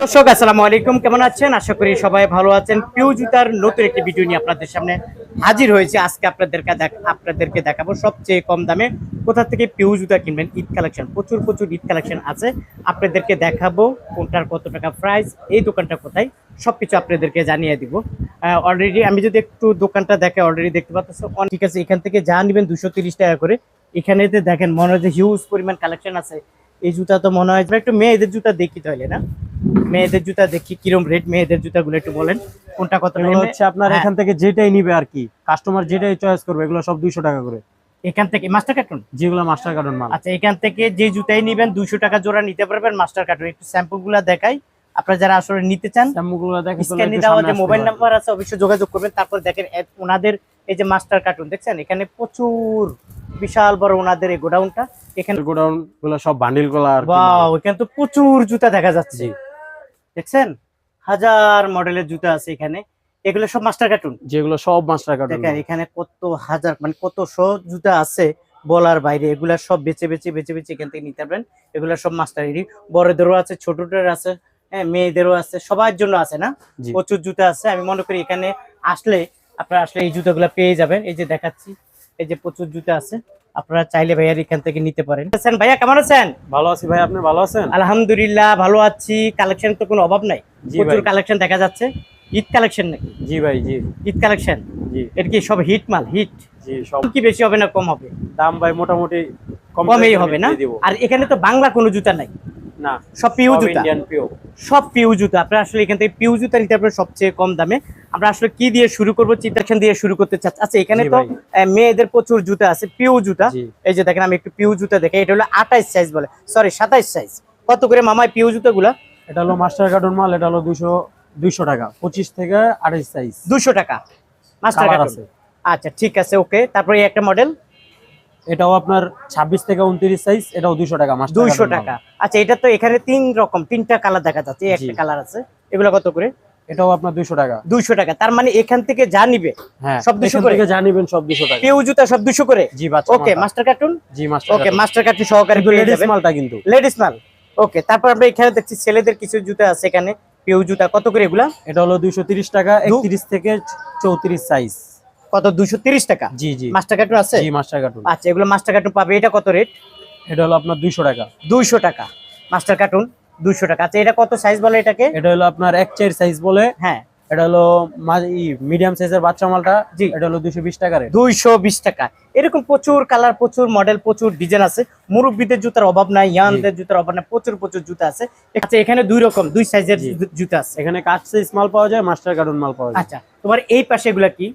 দর্শক, আসসালামু আলাইকুম। কেমন আছেন? আশা করি সবাই ভালো আছেন। পিউ জুতার নতুন একটি ভিডিও নিয়ে আপনাদের সামনে হাজির হয়েছে। আজকে আপনাদেরকে দেখ- আপনাদেরকে দেখাবো সবচেয়ে কম দামে কোথা থেকে পিউ জুতা কিনবেন। ঈদ কালেকশন, প্রচুর প্রচুর ঈদ কালেকশন আছে। আপনাদেরকে দেখাবো কোনটার কত টাকা প্রাইস এই দোকানটা কোথায়, সবকিছু আপনাদেরকে জানিয়ে দিব। অলরেডি আমি যদি একটু দোকানটা দেখে অলরেডি দেখতে পাচ্ছি ঠিক আছে, এখান থেকে যা নেবেন দুশো টাকা করে। এখানে দেখেন, মনে হয় যে হিউজ পরিমাণ কালেকশন আছে। এই জুতা তো মনে হয় একটু মেয়েদের জুতা দেখি তাহলে না? মেয়েদের জুতা দেখি কিরম রেট মেয়েদের জুতাগুলো একটু বলেন কোনটা কত হচ্ছে আপনার হ্যাঁ, এখান থেকে যেটাই নিবে আর কি কাস্টমার যেটাই চয়েস করবে এগুলো সব দুইশো টাকা করে। এখান থেকে মাস্টার কার্টুন যেগুলো মাস্টার কার্টুন মাল। আচ্ছা এখান থেকে যে জুতাই নিবেন দুশো টাকা জোড়া নিতে পারবেন মাস্টার কার্টুন একটু স্যাম্পলগুলা দেখাই। আপনারা যারা আসলে নিতে চান স্ক্যানে দেওয়া যে মোবাইল নাম্বার আছে অবশ্যই যোগাযোগ করবেন। তারপর দেখেন ওনাদের এই যে মাস্টার কার্টুন দেখছেন? এখানে প্রচুর বিশাল বড় ওনাদের এই গোডাউনটা। এখানে গোডাউনগুলো সব বান্ডিলগুলো আর এখানে তো প্রচুর জুতা দেখা যাচ্ছে। দেখছেন? হাজার মডেলের জুতা আছে এখানে। এগুলো সব মাস্টার কার্টুন যেগুলো সব মাস্টার কার্টুন দেখেন এখানে কত হাজার মানে কত শো জুতা আছে বলার বাইরে। এগুলা সব বেচে বেচে বেচে বেচে এখান থেকে নিতে পারবেন। এগুলা সব মাস্টারেরই বড়দেরও আছে ছোটদের আছে হ্যাঁ মেয়েদেরও আছে সবার জন্য আছে না? প্রচুর জুতা আছে। আমি মনে করি এখানে আসলে আপনারা আসলে এই জুতাগুলা পেয়ে যাবেন। এই যে দেখাচ্ছি এই যে প্রচুর জুতা আছে। আপনারা চাইলে ভাইয়ার এখান থেকে নিতে পারেন। ভাইয়া? কেমন আছেন? ভালো আছি ভাই আপনি ভালো আছেন? আলহামদুলিল্লাহ ভালো আছি। কালেকশন তো কোনো অভাব নাই। প্রচুর কালেকশন দেখা যাচ্ছে। ঈদ কালেকশন নাকি? জি ভাই জি। ঈদ কালেকশন জি। এটা কি সব হিট মাল? হিট জি সব। কি বেশি হবে না কম হবে? দাম ভাই মোটামুটি কম হবে না? আর এখানে তো বাংলা কোনো জুতা নাই। না সব পিউ জুতা। ইন্ডিয়ান পিও সব পিউ জুতা। আপনারা আসলে এখান থেকে পিউ জুতা নিতে পারবেন সবচেয়ে কম দামে। আমরা আসলে কি দিয়ে শুরু করব চিত্রাকশন দিয়ে শুরু করতে চাচ্ছি। আচ্ছা এখানে তো মেয়েদের প্রচুর জুতা আছে পিউ জুতা। এই যে দেখেন আমি একটু পিউ জুতা দেখে এটা হলো আঠাইশ সাইজ বলে। সরি সাতাইশ সাইজ কত করে মামায় পিউ জুতা গুলা এটা হলো মাস্টার কার্টুন মাল এটা হলো দুইশো দুইশো টাকা। পঁচিশ থেকে আঠাইশ সাইজ দুশো টাকা। মাস্টার কার্টুন আচ্ছা ঠিক আছে ওকে। তারপরে একটা মডেল এটাও আপনার ছাব্বিশ থেকে উনত্রিশ সাইজ এটাও দুইশো টাকা মাস। দুইশো টাকা। আচ্ছা এটা তো এখানে তিন রকম তিনটা কালার দেখা যাচ্ছে একটা কালার আছে। এগুলো কত করে? এটাও আপনার দুইশো টাকা। দুইশো টাকা। তার মানে এখান থেকে যা নিবে হ্যাঁ সব 200 করে? সব দুশো টাকা। পিউ জুতা সব দুশো করে? জি বাচ্চা ওকে মাস্টার কার্টুন জি মাস্টার ওকে মাস্টার কার্টুন সহকারে লেডিস মালটা কিন্তু। লেডিস মাল। ওকে তারপর আমরা এখানে দেখছি ছেলেদের কিছু জুতা আছে এখানে। পেউ জুতা কত করে এগুলা? এটা হলো দুইশো তিরিশ টাকা দু- একত্রিশ থেকে চৌত্রিশ সাইজ কত? দুশো তিরিশ টাকা? জি জি। মাস্টার কার্টুন আছে? জি মাস্টার কার্টুন আচ্ছা এগুলো মাস্টার কার্টুন পাবে এটা কত রেট এটা হলো আপনার দুইশো টাকা। দুইশো টাকা। মাস্টার কার্টুন দুইশো টাকা। আচ্ছা এটা কত সাইজ বলে এটাকে? এটা হলো আপনার এক চার সাইজ বলে। হ্যাঁ। এটা হলো মিডিয়াম সাইজের বাচ্চা মালটা। জি। এটা হলো দুইশো বিশ টাকা রেট দুইশো বিশ টাকা। এরকম প্রচুর কালার প্রচুর মডেল প্রচুর ডিজাইন আছে। মুরব্বীদের জুতার অভাব নাই ইয়ানদের জুতার অভাব নাই প্রচুর প্রচুর জুতা আছে। আচ্ছা এখানে দুই রকম দুই সাইজের। জুতা আছে। এখানে কাঠ সাইজ মাল পাওয়া যায় মাস্টার কার্টুন মাল পাওয়া যায়। আচ্ছা তোমার এই পাশে এগুলা কি?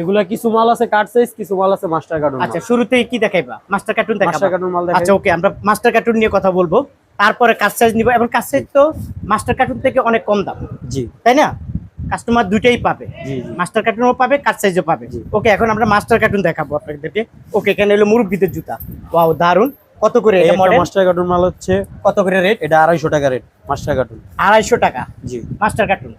এগুলা কিছু মাল আছে সাইজ কিছু মাল আছে মাস্টার কার্টুন আচ্ছা শুরুতেই কি দেখাইবা? মাস্টার কার্টুন মাস্টার কার্টুন মাল আচ্ছা ওকে আমরা মাস্টার কার্টুন নিয়ে কথা বলব। তারপরে সাইজ নিব এবং সাইজ তো মাস্টার কার্টুন থেকে অনেক কম দাম। জি। তাই না? কাস্টমার দুইটাই পাবে। মাস্টার কার্টুনও পাবে সাইজও পাবে। ওকে এখন আমরা মাস্টার কার্টুন দেখাবো আপনাদেরকে। ওকে এখানে হলো মুরব্বীদের জুতা। ওয়াও দারুণ কত করে এটা মডেল মাস্টার কার্টুন মাল হচ্ছে কত করে রেট এটা আড়াইশো টাকা রেট মাস্টার কার্টুন আড়াইশো টাকা। জি। Master carton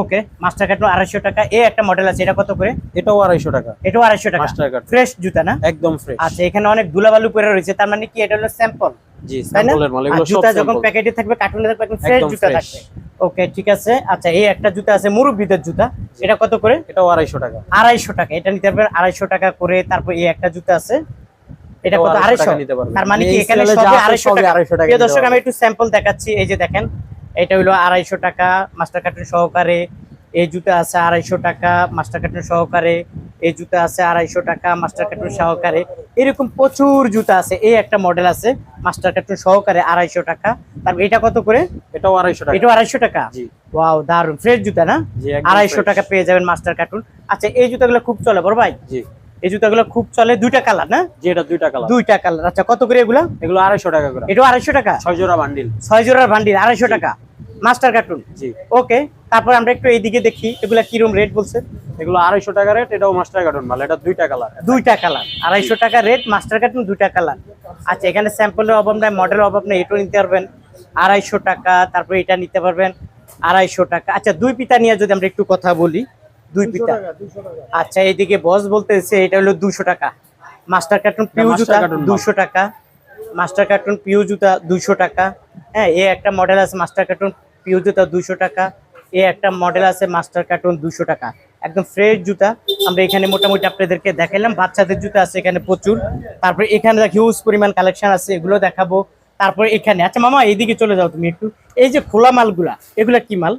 okay master carton আড়াইশো টাকা। এ একটা মডেল আছে এটা কত করে? এটাও আড়াইশো টাকা। এটাও আড়াইশো টাকা। মাস্টার কার্টুন ফ্রেশ জুতা না? একদম ফ্রেশ আচ্ছা এখানে অনেক ধুলাবালু পরে রয়েছে তার মানে কি এটা হলো স্যাম্পল জি স্যাম্পলের মাল এগুলো জুতা যখন প্যাকেটে থাকবে কার্টুনে থাকবে একদম ফ্রেশ জুতা থাকবে। ওকে ঠিক আছে। আচ্ছা এই একটা জুতা আছে মুরব্বীদের জুতা। এটা কত করে? এটাও আড়াইশো টাকা। আড়াইশো টাকা। এটা নিতে পারবেন আড়াইশো টাকা করে তারপর এই একটা জুতা আছে। এটা কত? আড়াইশো। তার মানে কি এখানে sale এ যা সবই আছে আড়াইশো টাকা। 250 টাকা প্রিয় নিতে দর্শক আমি একটু স্যাম্পল দেখাচ্ছি এই যে দেখেন। এটা হলো আড়াইশো টাকা মাস্টার কার্টুন সহকারে। এই জুতা আছে আড়াইশো টাকা মাস্টার কার্টুন সহকারে। এই জুতা আছে আড়াইশো টাকা মাস্টার কার্টুন সহকারে। এরকম প্রচুর জুতা আছে এই একটা মডেল আছে মাস্টার কার্টুন সহকারে আড়াইশো টাকা। তারপর এটা কত করে? এটাও আড়াইশো টাকা। এটাও আড়াইশো টাকা? ওয়াও দারুণ ফ্রেশ জুতা না? আড়াইশো টাকা পেয়ে যাবেন মাস্টার কার্টুন। আচ্ছা এই জুতাগুলো খুব চলে বড় ভাই? জি। এই জুতাগুলো খুব চলে দুইটা কালার না? জি এটা দুইটা কালার। দুইটা কালার। আচ্ছা কত করে এগুলা? এগুলো আড়াইশো টাকা করে। এটাও আড়াইশো টাকা? ছয় জোড়া বান্ডিল। ছয় জোড়ার ভান্ডিল আড়াইশো টাকা। মাস্টার কার্টুন জি। ওকে তারপর আমরা একটু এইদিকে দেখি এগুলা কিরম রেট বলছে? এগুলো আড়াইশো টাকা রেট এটাও মাস্টার কার্টুন মাল এটা দুইটা কালার দুইটা কালার আড়াইশো টাকা রেট মাস্টার কার্টুন দুইটা কালার আচ্ছা এখানে স্যাম্পলের অভাব নাই মডেলের অভাব নাই এটাও নিতে পারবেন। আড়াইশো টাকা তারপর এটা নিতে পারবেন আড়াইশো টাকা। আচ্ছা দুই পিতা নিয়ে যদি আমরা একটু কথা বলি দুই পিতা। আচ্ছা এইদিকে বস বলতেছে এটা হলো দুশো টাকা। মাস্টার কার্টুন পিউ জুতা। দুশো টাকা। মাস্টার কার্টুন পিউ জুতা দুশো টাকা। হ্যাঁ এ একটা মডেল আছে মাস্টার কার্টুন পিউ জুতা দুশো টাকা। এ একটা মডেল আছে মাস্টার কার্টুন দুশো টাকা। একদম ফ্রেশ জুতা। আমরা এখানে মোটামুটি আপনাদেরকে দেখাইলাম। বাচ্চাদের জুতা আছে এখানে প্রচুর। তারপরে এখানে হিউজ পরিমাণ কালেকশন আছে এগুলো দেখাবো। তারপরে এখানে আচ্ছা মামা এইদিকে চলে যাও তুমি একটু। এই যে খোলা মালগুলা এগুলা কি মাল?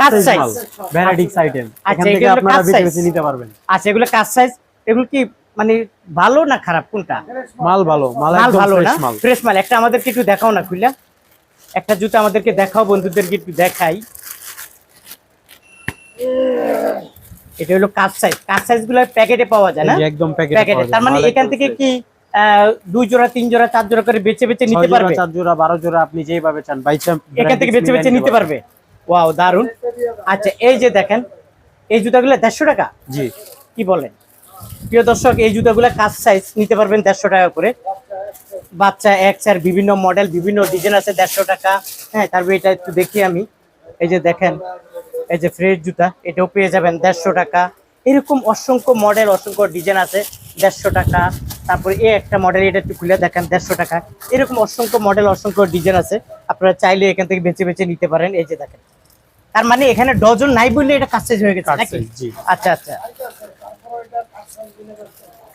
কাজ সাইজ ভ্যারাইটিস আইটেম আচ্ছা, এগুলো আপনারা কাজ বেছে নিতে পারবেন। আচ্ছা এগুলো কাজ সাইজ এগুলো কি মানে ভালো না খারাপ? কোনটা? মাল ভালো মাল ভালো না? ফ্রেশ মাল। ফ্রেশ মাল। একটা আমাদেরকে একটু দেখাও না খুললা। একটা জুতো আমাদেরকে দেখাও বন্ধুদেরকে একটু দেখাই। এটা হলো কাজ সাইজ কাজ সাইজগুলো প্যাকেটে পাওয়া যায় না? একদম প্যাকেট তার মানে এখান থেকে কি আহ, দুই জোড়া তিন জোড়া চার জোড়া করে বেছে বেছে নিতে পারবে? চার জোড়া বারো জোড়া আপনি যেভাবে চান এখান থেকে বেছে বেছে নিতে পারবে? ওয়াও দারুণ আচ্ছা এই যে দেখেন এই জুতাগুলো দেড়শো টাকা? জি। কি বলেন? প্রিয় দর্শক এই জুতাগুলো কাজ সাইজ নিতে পারবেন দেড়শো টাকা করে। বাচ্চা এক চার বিভিন্ন মডেল বিভিন্ন ডিজাইন আছে দেড়শো টাকা। হ্যাঁ তারপরে এটা একটু দেখি আমি। এই যে দেখেন এই যে ফ্রেশ জুতা এটাও পেয়ে যাবেন দেড়শো টাকা। এরকম অসংখ্য মডেল অসংখ্য ডিজাইন আছে দেড়শো টাকা। তারপরে এই একটা মডেল এটা একটু খুলে দেখেন দেড়শো টাকা। এরকম অসংখ্য মডেল অসংখ্য ডিজাইন আছে। আপনারা চাইলে এখান থেকে বেছে বেছে নিতে পারেন। এই যে দেখেন। তার মানে এখানে ডজন নাই বললে এটা কাজ সাইজ হয়ে গেছে। আচ্ছা আচ্ছা।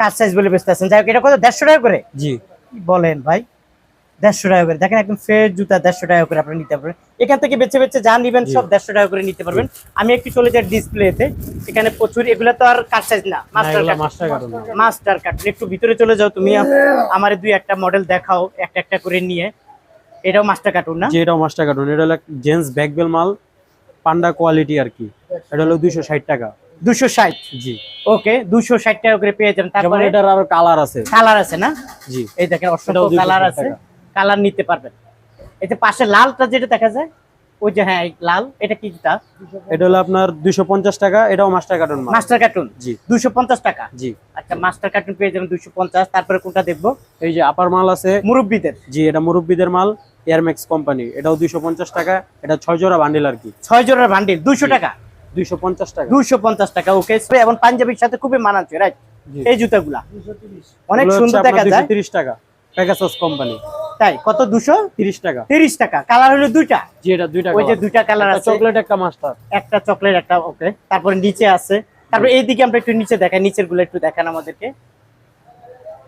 কাজ সাইজ বলে বেচতে আছেন। যাই হোক এটা কত? দেড়শো টাকা করে? জি। বলেন ভাই দেড়শো টাকা করে। দেখেন একদম ফ্রেশ জুতা দেড়শো টাকা করে আপনি নিতে পারবেন। এখান থেকে বেছে বেছে যা নিবেন সব দেড়শো টাকা করে নিতে পারবেন। আমি একটু চলে যাই ডিসপ্লেতে এখানে প্রচুর এগুলো তো আর কাজ সাইজ না মাস্টার কাট মাস্টার কাট একটু ভিতরে চলে যাও তুমি আমার দুই একটা মডেল দেখাও একটা একটা করে নিয়ে। এটাও মাস্টার কার্টুন না এটাও মাস্টার কার্টুন এটা হলো জেন্টস ব্যাকবেল মাল পান্ডা কোয়ালিটি আর কি। এটা হলো দুইশো ষাট টাকা। দুশো ষাট। জি। ওকে দুশো ষাট টাকা করে পেয়ে যাবেন। তারপরে এটার আরও কালার আছে। কালার আছে না? জি। এই দেখেন অসংখ্য কালার আছে। কালার নিতে পারবেন। যে পাশে লালটা যেটা দেখা যায় ওই যে হ্যাঁ লাল এটা কি এটা? হলো আপনার দুইশো পঞ্চাশ টাকা এটাও মাস্টার কার্টুন মাস্টার কার্টুন জি। দুশো পঞ্চাশ টাকা? জি। আচ্ছা মাস্টার কার্টুন পেয়ে যাবেন দুশো পঞ্চাশ। তারপরে কোনটা দেখব? এই যে আপার মাল আছে। মুরব্বীদের। জি এটা মুরব্বীদের মাল এয়ারম্যাক্স কোম্পানি এটাও দুইশো পঞ্চাশ টাকা এটা ছয় জোড়া বান্ডিল আর কি। ছয় জোড়ার বান্ডিল দুশো জি। টাকা? টাকা। টাকা ওকে এবং পাঞ্জাবির সাথে খুবই মানাচ্ছে রাইট এই জুতাগুলা। অনেক সুন্দর দেখা যায়। 230 টাকা পেগাসাস কোম্পানি তাই কত? দুশো 30 টাকা। তিরিশ টাকা। কালার হলো দুইটা? জি এটা দুইটা ওই যে দুইটা কালার আছে। চকলেট একটা মাস্টার একটা চকলেট একটা ওকে তারপরে নিচে আছে। তারপরে এইদিকে আমরা একটু নিচে দেখাই নিচেরগুলো একটু দেখেন আমাদেরকে।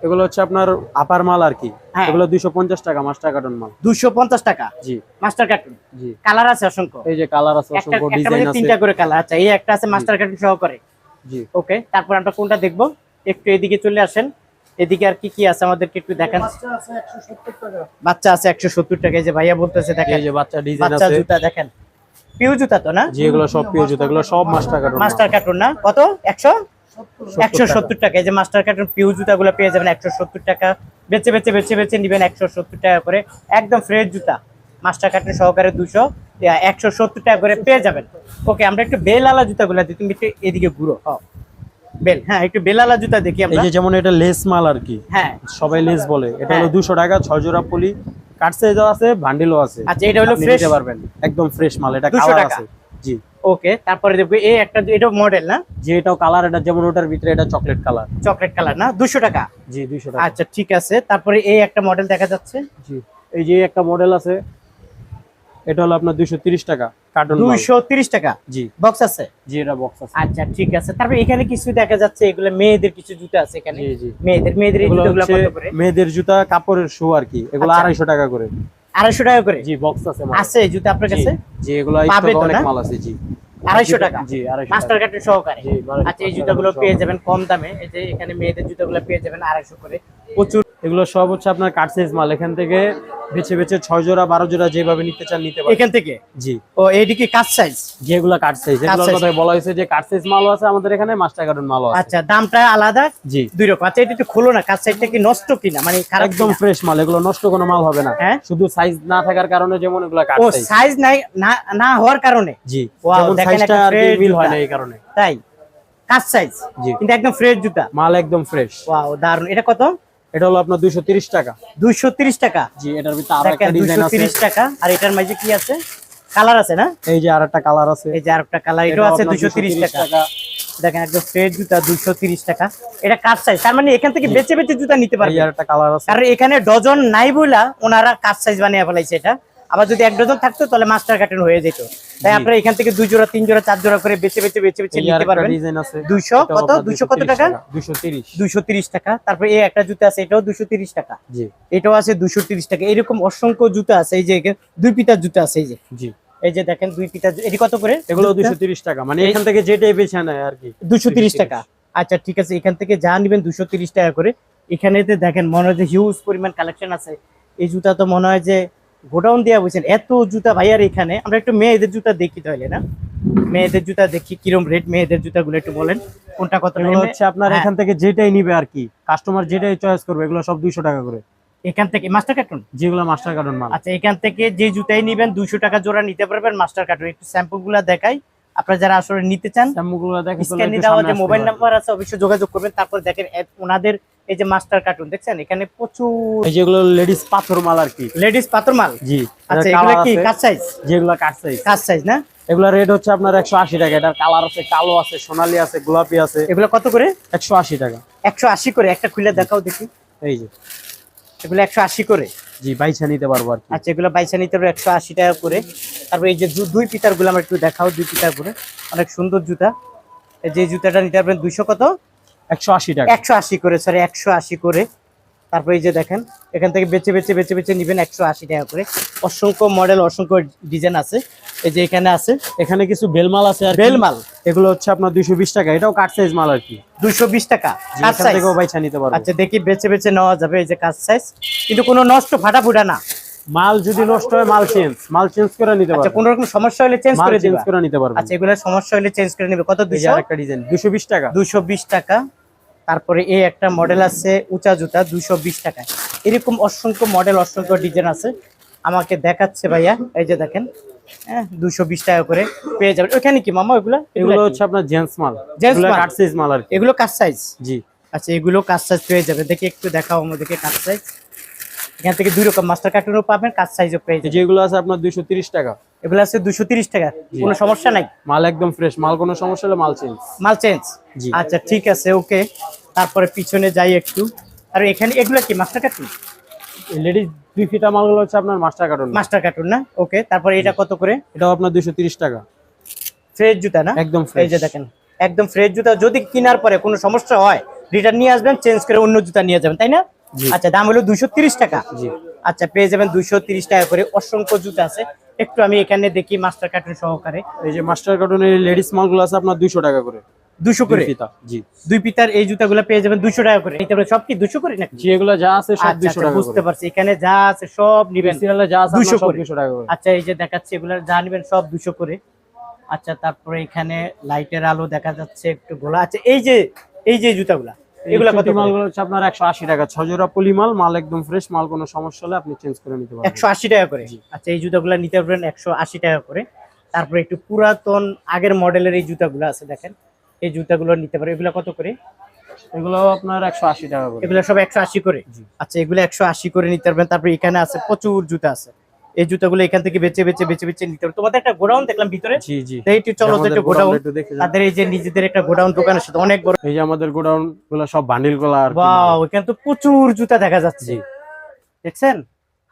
এগুলো হচ্ছে আপনার আপার মাল আর কি। হ্যাঁ। এগুলো দুইশো পঞ্চাশ টাকা মাস্টার কার্টুন মাল। দুশো পঞ্চাশ টাকা? জি। মাস্টার কার্টুন জি। কালার আছে অসংখ্য। এই যে কালার আছে অসংখ্য ডিজাইন মানে আছে। তিনটা করে কালার আচ্ছা এই একটা আছে মাস্টার কার্টুন সহকারে। জি। ওকে তারপর আমরা কোনটা দেখব? একটু এদিকে চলে আসেন। এদিকে আর কি কি আছে আমাদেরকে একটু দেখান। বাচ্চা আছে একশো সত্তর টাকা। এই যে ভাইয়া বলতেছে দেখেন। এই যে বাচ্চা ডিজাইন বাচ্চা জুতা দেখেন। পিউ জুতা তো না? জি এগুলো সব পিও জুতা। এগুলো সব মাস্টার কার্টুন মাস্টার কার্টুন না? কত? একশো? একশো সত্তর টাকা। এই যে মাস্টার কার্টুন পিউ জুতা গুলো পেয়ে যাবেন একশো সত্তর টাকা। বেছে বেছে বেছে বেছে নিবেন একশো সত্তর টাকা করে। একদম ফ্রেশ জুতা। মাস্টার কার্টুন সহকারে দুশো। একশো সত্তর টাকা করে পেয়ে যাবেন। ওকে আমরা একটু বেলালা জুতা গুলা দিই তুমি একটু এদিকে ঘুরো। হ। বেল হ্যাঁ একটু বেলালা জুতা দেখি এই যে যেমন এটা লেস মাল আর কি। হ্যাঁ। সবাই লেস বলে। এটা হলো হ্যাঁ। দুশো টাকা ছয় জোড়া পলি। কাট সাইজও আছে বান্ডিলও আছে। আচ্ছা এটা হলো ফ্রেশ পারবেন। একদম ফ্রেশ মাল। এটা 200 কালার আছে। জি। ওকে তারপরে দেখব এই একটা এটা মডেল না? যে এটাও কালার এটা যেমন ওটার ভিতরে এটা চকলেট কালার চকলেট কালার না? দুশো টাকা? জি দুইশো টাকা। আচ্ছা ঠিক আছে। তারপরে এই একটা মডেল দেখা যাচ্ছে? জি এই যে একটা মডেল আছে এটা হলো আপনার দুইশো তিরিশ টাকা কার্টুন দুইশো টাকা? জি। বক্স আছে? জি এটা বক্স আছে। আচ্ছা ঠিক আছে। তারপরে এখানে কিছু দেখা যাচ্ছে এগুলো মেয়েদের কিছু জুতো আছে এখানে। মেয়েদের মেয়েদের মেয়েদের জুতা কাপড়ের শু আর কি। এগুলো আচ্ছা। আড়াইশো টাকা করে। আড়াইশো টাকা করে? জি বক্স আছে আছে জুতো আপনার কাছে? জি এগুলো অনেক মাল আছে জি। আড়াইশো টাকা। মাস্টার কার্ডের সহকারে। আচ্ছা এই জুতোগুলো পেয়ে যাবেন কম দামে। এই যে এখানে মেয়েদের জুতাগুলো পেয়ে যাবেন আড়াইশো করে। প্রচুর। এগুলো সব হচ্ছে আপনার কাট সাইজ মাল। এখান থেকে বেছে বেছে ছয় জোড়া বারো জোড়া যেভাবে নিতে চান নিতে পারেন। এখান থেকে? জি। ও এইদিকে কাজ সাইজ? যেগুলো কাট সাইজ। এগুলোর কথা বলা হয়েছে যে কাট সাইজ মালও আছে আমাদের এখানে মাস্টার কার্টুন মালও আছে। আচ্ছা দামটা আলাদা? জি। দুই রকম। আচ্ছা এটা একটু খোলো না কাজ সাইজটা কি নষ্ট কিনা? মানে খারাপ একদম ফ্রেশ মাল এগুলো নষ্ট কোনো মাল হবে না। হ্যাঁ? শুধু সাইজ না থাকার কারণে যেমন এগুলো কাট সাইজ ও সাইজ। নাই না না হওয়ার কারণে? জি। যেমন দেখেন একটা মিল হয় না এই কারণে। তাই? কাজ সাইজ? জি। কিন্তু একদম ফ্রেশ জুতা। মাল একদম ফ্রেশ ওয়াও দারুণ এটা কত? এটা হলো আপনার দুইশো তিরিশ টাকা। দুইশো তিরিশ টাকা? জি এটার ভিতরে আর একটা ডিজাইন আছে। 230 টাকা। আর এটার মাঝে কি আছে? কালার আছে না? এই যে আরেকটা কালার আছে। এই যে আরেকটা কালার এটাও আছে দুইশো তিরিশ 230 টাকা। দেখেন একদম ফ্রেশ জুতা দুইশো তিরিশ টাকা। এটা কাট সাইজ তার মানে এখান থেকে বেচে বেচে জুতা নিতে এই পারবে। আর একটা কালার আছে। আর এখানে ডজন নাই বইলা ওনারা কাজ সাইজ বানিয়ে ফেলাইছে এটা? আবার যদি এক ডজন থাকতো তাহলে মাস্টার কার্টুন হয়ে যেত। তাই আপনারা এখান থেকে দুই জোড়া তিন জোড়া চার জোড়া করে বেছে বেছে বেছে বেছে নিতে পারবেন। ডিজাইন আছে। দুইশো কত? দুইশো কত টাকা? দুইশো তিরিশ। দুইশো টাকা। তারপরে এই একটা জুতা আছে এটাও দুশো তিরিশ টাকা। জি। এটাও আছে দুশো তিরিশ টাকা। এরকম অসংখ্য জুতা আছে এই যে দুই পিতার জুতা আছে এই যে। জি। এই যে দেখেন দুই পিতার জু- এটি কত করে? এগুলো দুইশো তিরিশ টাকা। মানে এখান থেকে যেটাই বেছে নেয় আর কি। দুশো তিরিশ 230 টাকা। আচ্ছা ঠিক আছে এখান থেকে যা নিবেন দুশো তিরিশ টাকা করে। এখানেতে দেখেন মনে হয় যে হিউজ পরিমাণ কালেকশন আছে। এই জুতা তো মনে হয় যে গোডাউন দেওয়া বলছেন এত জুতা ভাইয়ার এখানে আমরা একটু মেয়েদের জুতা দেখি তাহলে না? মেয়েদের জুতা দেখি কিরম রেট মেয়েদের জুতাগুলো একটু বলেন কোনটা কত হচ্ছে আপনার হ্যাঁ। এখান থেকে যেটাই নিবে আর কি কাস্টমার যেটাই চয়েস করবে এগুলো সব দুইশো টাকা করে। এখান থেকে মাস্টার কার্টুন যেগুলো মাস্টার কার্টন মাল। আচ্ছা এখান থেকে যে জুতাই নিবেন দুশো টাকা জোড়া নিতে পারবেন মাস্টার কার্টুন একটু স্যাম্পলগুলা দেখাই। আপনারা যারা আসলে নিতে চান স্যাম্পুগুলো দেখে চলে স্ক্যানে দেওয়া যে মোবাইল নাম্বার আছে অবশ্যই যোগাযোগ করবেন। তারপর দেখেন ওনাদের এই যে মাস্টার কার্টুন দেখছেন? এখানে প্রচুর এই যেগুলো লেডিস পাথর মাল আর কি। লেডিস পাথর মাল? জি আচ্ছা এগুলো কি? কাজ সাইজ যেগুলো কাট সাইজ কাজ সাইজ না? এগুলো রেট হচ্ছে আপনার একশো আশি টাকা। এটার কালার আছে কালো আছে সোনালী আছে গোলাপি আছে। এগুলো কত করে? একশো আশি টাকা। একশো আশি করে? একটা খুলে দেখাও দেখি। এই যে। এগুলো একশো আশি করে? জি বাইছা নিতে পারব আর কি। আচ্ছা এগুলো বাইসা নিতে একশো আশি টাকা করে। তারপর এই যে দুই পিতারগুলো আমার একটু দেখাও দুই পিতার করে অনেক সুন্দর জুতা। এই যে জুতাটা নিতে পারবেন দুইশো কত? একশো আশি টাকা। একশো আশি করে সরি একশো আশি করে। তারপর এই যে দেখেন এখান থেকে বেছে বেছে বেছে বেছে নিবেন একশো আশি টাকা করে। অসংখ্য মডেল অসংখ্য ডিজাইন আছে। এই যে এখানে আছে। এখানে কিছু বেলমাল আছে আর। বেলমাল। এগুলো হচ্ছে আপনার দুইশো বিশ টাকা। এটাও কাট সাইজ মাল আর কি। দুইশো বিশ টাকা। জি, সাইজ বাইছা নিতে পারব। আচ্ছা দেখি বেছে বেছে নেওয়া যাবে এই যে কাজ সাইজ কিন্তু কোনো নষ্ট ফাটা ফুটা না। মাল যদি নষ্ট হয় মাল চেঞ্জ মাল চেঞ্জ করে নিতে আচ্ছা পারব। কোনো রকম সমস্যা হলে চেঞ্জ করে চেঞ্জ করে নিতে পারব আচ্ছা এগুলো সমস্যা হলে চেঞ্জ করে নেবে। কত এই যে দুইশো? আরেকটা ডিজাইন দুশো বিশ টাকা। দুশো বিশ টাকা। তারপরে এই একটা মডেল আছে উঁচা জুতা দুশো বিশ টাকায়। এরকম অসংখ্য মডেল অসংখ্য ডিজাইন আছে। আমাকে দেখাচ্ছে ভাইয়া এই যে দেখেন হ্যাঁ দুশো বিশ টাকা করে পেয়ে যাবেন। কি মামা ওইগুলো? এগুলো হচ্ছে আপনার জেন্টস মাল। কাট সাইজ মাল? আর এগুলো সাইজ জি। আচ্ছা এগুলো সাইজ পেয়ে যাবে। দেখি একটু দেখাও আমাদেরকে কাজ সাইজ এখান থেকে দুই রকম মাস্টার কার্টুনও পাবেন কাজ সাইজও পেয়ে যাবেন। যেগুলো আছে আপনার দুইশো তিরিশ টাকা। এগুলো আছে দুশো তিরিশ টাকা। জি। কোনো সমস্যা নাই? মাল একদম ফ্রেশ মাল কোনো সমস্যা হলে মাল চেঞ্জ মাল চেঞ্জ আচ্ছা ঠিক আছে ওকে তারপরে পিছনে যাই একটু। আর এখানে এগুলো কি মাস্টার কার্টুন লেডিস দুই ফিটা মালগুলো হচ্ছে আপনার মাস্টার কার্টন মাস্টার কার্টুন না? ওকে তারপরে এটা কত করে? এটাও আপনার দুইশো তিরিশ টাকা। ফ্রেশ জুতা না? একদম ফ্রেশ যে দেখেন একদম ফ্রেশ জুতা। যদি কেনার পরে কোনো সমস্যা হয় রিটার্ন নিয়ে আসবেন চেঞ্জ করে অন্য জুতা নিয়ে যাবেন তাই না। আচ্ছা দাম হলো দুশো তিরিশ টাকা। জি। আচ্ছা পেয়ে যাবেন দুশো তিরিশ টাকা করে। অসংখ্য জুতা আছে। একটু আমি এখানে দেখি মাস্টার কার্টুন সহকারে। এই যে মাস্টার কার্টনের লেডিস মালগুলো আছে আপনার দুইশো টাকা করে। দুশো করে? দুই জি। দুই পিতার এই জুতাগুলো পেয়ে যাবেন দুশো টাকা করে। নিতে পারবেন সব কি দুশো করে নাকি? এগুলো যা আছে সব আচ্ছা, আচ্ছা, টাকা বুঝতে পারছি। এখানে যা আছে সব নিবেন। যা আছে 200 200 করে। টাকা করে। আচ্ছা এই যে দেখাচ্ছে এগুলো যা নিবেন সব দুশো করে। আচ্ছা তারপরে এখানে লাইটের আলো দেখা যাচ্ছে একটু গোলা। আচ্ছা এই যে এই যে জুতাগুলা। এগুলা কত চটি মালগুলো হচ্ছে আপনার একশো আশি টাকা। ছজোড়া পলি মাল মাল একদম ফ্রেশ মাল কোনো সমস্যা হলে আপনি চেঞ্জ করে নিতে পারবেন। টাকা করে? আচ্ছা এই জুতাগুলা নিতে পারবেন একশো আশি টাকা করে। তারপরে একটু পুরাতন আগের মডেলের এই জুতাগুলো আছে দেখেন। এই জুতাগুলো নিতে পারবেন। এগুলো কত করে? এগুলো আপনার একশো আশি টাকা করে। এগুলো সব একশো আশি করে? আচ্ছা এগুলো একশো আশি করে নিতে পারবেন। তারপরে এখানে আছে প্রচুর জুতা আছে। এই জুতাগুলো এখান থেকে বেছে বেছে বেছে বেছে নিতে হবে। তোমাদের একটা গোডাউন দেখলাম ভিতরে? জি জি। তো চলো একটু গোডাউন। তাদের এই যে নিজেদের একটা গোডাউন দোকানের সাথে অনেক বড় এই যে আমাদের গোডাউনগুলো সব বান্ডিলগুলা আর এখানে তো প্রচুর জুতা দেখা যাচ্ছে। দেখছেন?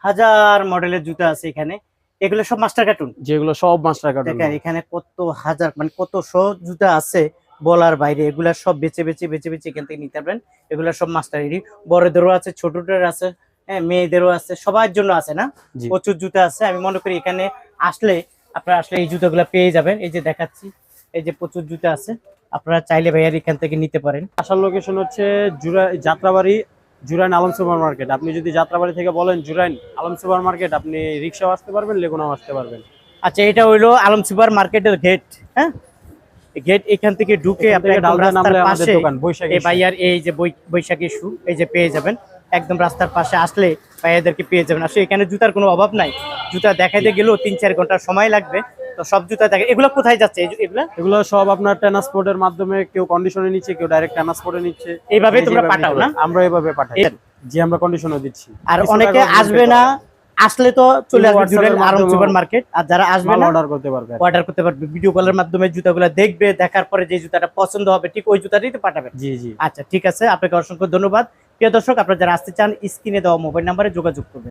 হাজার মডেলের জুতা আছে এখানে। এগুলো সব মাস্টার কার্টুন? যেগুলো সব মাস্টার কার্টন। দেখেন এখানে কত হাজার মানে কত শো জুতা আছে বলার বাইরে। এগুলা সব বেছে বেছে বেছে বেছে এখান থেকে নিতে পারবেন। এগুলা সব মাস্টারেরই বড়দেরও আছে ছোটদের আছে। হ্যাঁ মেয়েদেরও আছে সবার জন্য আছে না? প্রচুর জুতা আছে। আমি মনে করি এখানে আসলে আপনারা আসলে এই জুতাগুলা পেয়ে যাবেন। এই যে দেখাচ্ছি এই যে প্রচুর জুতা আছে। আপনারা চাইলে ভাইয়ার এখান থেকে নিতে পারেন। আসার লোকেশন হচ্ছে জুরা যাত্রাবাড়ি জুরাইন আলম সুপার মার্কেট আপনি যদি যাত্রাবাড়ি থেকে বলেন জুরাইন আলম সুপার মার্কেট আপনি রিক্সাও আসতে পারবেন লেগুনাও আসতে পারবেন। আচ্ছা এটা হইল আলম সুপার মার্কেটের গেট হ্যাঁ গেট এখান থেকে ঢুকে এখান আপনি থেকে রাস্তার পাশে দোকান বৈশাখী এই ভাইয়ার এই যে বৈশাখী শু এই যে পেয়ে যাবেন। একদম রাস্তার পাশে আসলে ভাইয়াদেরকে পেয়ে যাবেন। আসলে এখানে জুতার কোনো অভাব নাই। জুতা দেখাইতে গেলেও তিন চার ঘণ্টা সময় লাগবে। তো সব জুতা দেখে এগুলো কোথায় যাচ্ছে? এগুলো? এগুলা সব আপনার ট্রান্সপোর্টের মাধ্যমে কেউ কন্ডিশনে নিচ্ছে কেউ ডাইরেক্ট ট্রান্সপোর্টে নিচ্ছে। এইভাবে তোমরা পাঠাও না? আমরা এইভাবে পাঠাই। যে জি আমরা কন্ডিশনে দিচ্ছি। আর অনেকে আসবে না। আসলে তো চলে আসবে জুরাইল আরম সুপার মার্কেট আর যারা আসবে না অর্ডার করতে পারবে। অর্ডার করতে পারবে। ভিডিও কলের মাধ্যমে জুতাগুলো দেখবে দেখার পরে যে জুতাটা পছন্দ হবে ঠিক ওই জুতাটাই তো পাঠাবে জি জি। আচ্ছা ঠিক আছে। আপনাকে অসংখ্য ধন্যবাদ। প্রিয় দর্শক আপনারা যারা আসতে চান স্ক্রিনে দেওয়া মোবাইল নাম্বারে যোগাযোগ করবেন।